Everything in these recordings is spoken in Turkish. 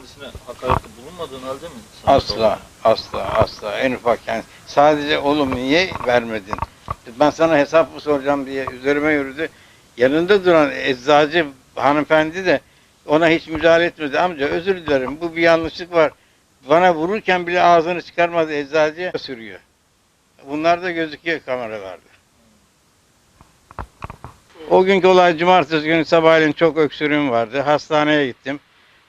kendisine hakarette bulunmadığın halde mi? sana Asla, asla, asla. En ufak yani. Sadece oğlum niye vermedin? Ben sana hesap mı soracağım diye üzerime yürüdü. Yanında duran eczacı hanımefendi de ona hiç müdahale etmedi. Amca özür dilerim bu bir yanlışlık var. Bana vururken bile ağzını çıkarmadı eczacıya sürüyor. Bunlar da gözüküyor kameralarda. O günkü olay cumartesi günü sabahleyin çok öksürüğüm vardı. Hastaneye gittim.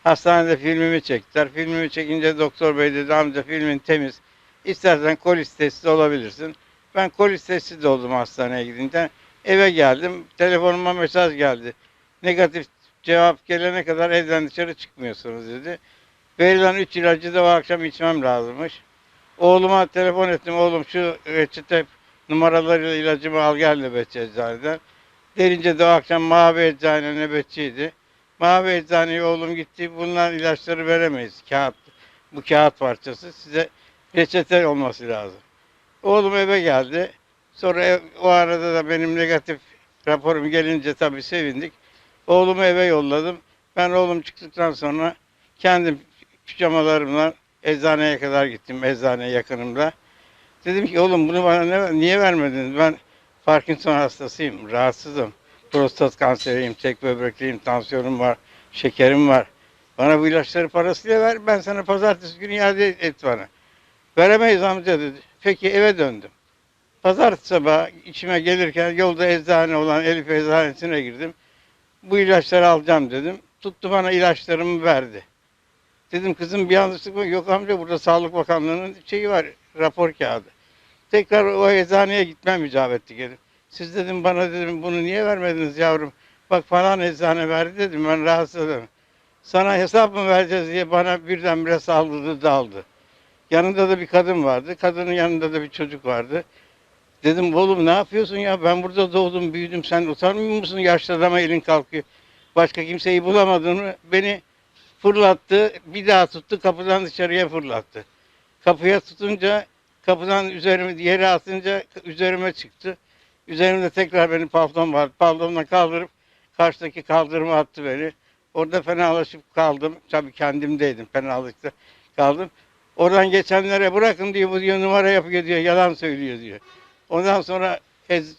Hastanede filmimi çektiler. Filmimi çekince doktor bey dedi amca filmin temiz. İstersen kolis testi olabilirsin. Ben kolis testi de oldum hastaneye gidince. Eve geldim. Telefonuma mesaj geldi. Negatif cevap gelene kadar evden dışarı çıkmıyorsunuz dedi. Verilen 3 ilacı da o akşam içmem lazımmış. Oğluma telefon ettim. Oğlum şu reçete numaralarıyla ilacımı al gel nöbetçi eczaneden. Derince de o akşam mavi eczane nöbetçiydi. Mavi eczaneye oğlum gitti. Bunlar ilaçları veremeyiz. Kağıt, bu kağıt parçası. Size reçete olması lazım. Oğlum eve geldi. Sonra ev- o arada da benim negatif raporum gelince tabii sevindik. Oğlumu eve yolladım. Ben oğlum çıktıktan sonra kendim pijamalarımla eczaneye kadar gittim. Eczane yakınımda. Dedim ki oğlum bunu bana ne, niye vermediniz? Ben Parkinson hastasıyım, rahatsızım. Prostat kanseriyim, tek böbrekliyim, tansiyonum var, şekerim var. Bana bu ilaçları parasıyla ver, ben sana pazartesi günü iade et bana. Veremeyiz amca dedi. Peki eve döndüm. Pazartesi sabahı içime gelirken yolda eczane olan Elif eczanesine girdim. Bu ilaçları alacağım dedim. Tuttu bana ilaçlarımı verdi. Dedim kızım bir yanlışlık mı? Yok amca burada Sağlık Bakanlığı'nın şeyi var, rapor kağıdı. Tekrar o eczaneye gitmem icap etti gelip. Siz dedim bana dedim bunu niye vermediniz yavrum? Bak falan eczane verdi dedim ben rahatsızım. Sana hesap mı vereceğiz diye bana birdenbire saldırdı daldı. Yanında da bir kadın vardı. Kadının yanında da bir çocuk vardı. Dedim oğlum ne yapıyorsun ya ben burada doğdum büyüdüm sen utanmıyor musun yaşlı adama elin kalkıyor. Başka kimseyi bulamadığını beni fırlattı bir daha tuttu kapıdan dışarıya fırlattı. Kapıya tutunca kapıdan üzerime yere atınca üzerime çıktı. Üzerimde tekrar benim paltom var. Paltomla kaldırıp karşıdaki kaldırıma attı beni. Orada fenalaşıp kaldım. Tabii kendimdeydim fenalıkta kaldım. Oradan geçenlere bırakın diyor bu diyor numara yapıyor diyor yalan söylüyor diyor. Ondan sonra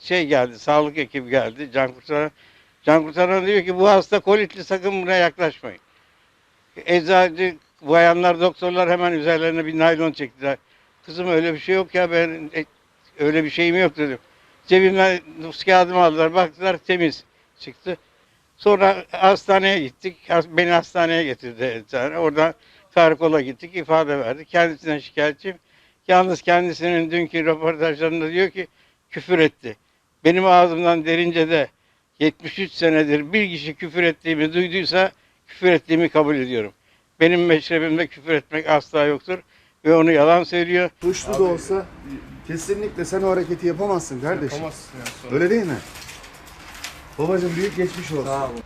şey geldi sağlık ekibi geldi can kurtaran. Can kurtaran diyor ki bu hasta kolitli sakın buna yaklaşmayın. Eczacı bayanlar doktorlar hemen üzerlerine bir naylon çektiler. Kızım öyle bir şey yok ya ben e, öyle bir şeyim yok dedim. Cebimden nüfus kağıdımı aldılar baktılar temiz çıktı. Sonra hastaneye gittik. Beni hastaneye getirdi eczane. Oradan karakola gittik ifade verdik. Kendisine şikayetçiyim. Yalnız kendisinin dünkü röportajlarında diyor ki küfür etti. Benim ağzımdan derince de 73 senedir bir kişi küfür ettiğimi duyduysa küfür ettiğimi kabul ediyorum. Benim meşrebimde küfür etmek asla yoktur ve onu yalan söylüyor. Suçlu da olsa kesinlikle sen o hareketi yapamazsın kardeşim. Yapamazsın yani sonra. Öyle değil mi? Babacım büyük geçmiş olsun. Sağ olun.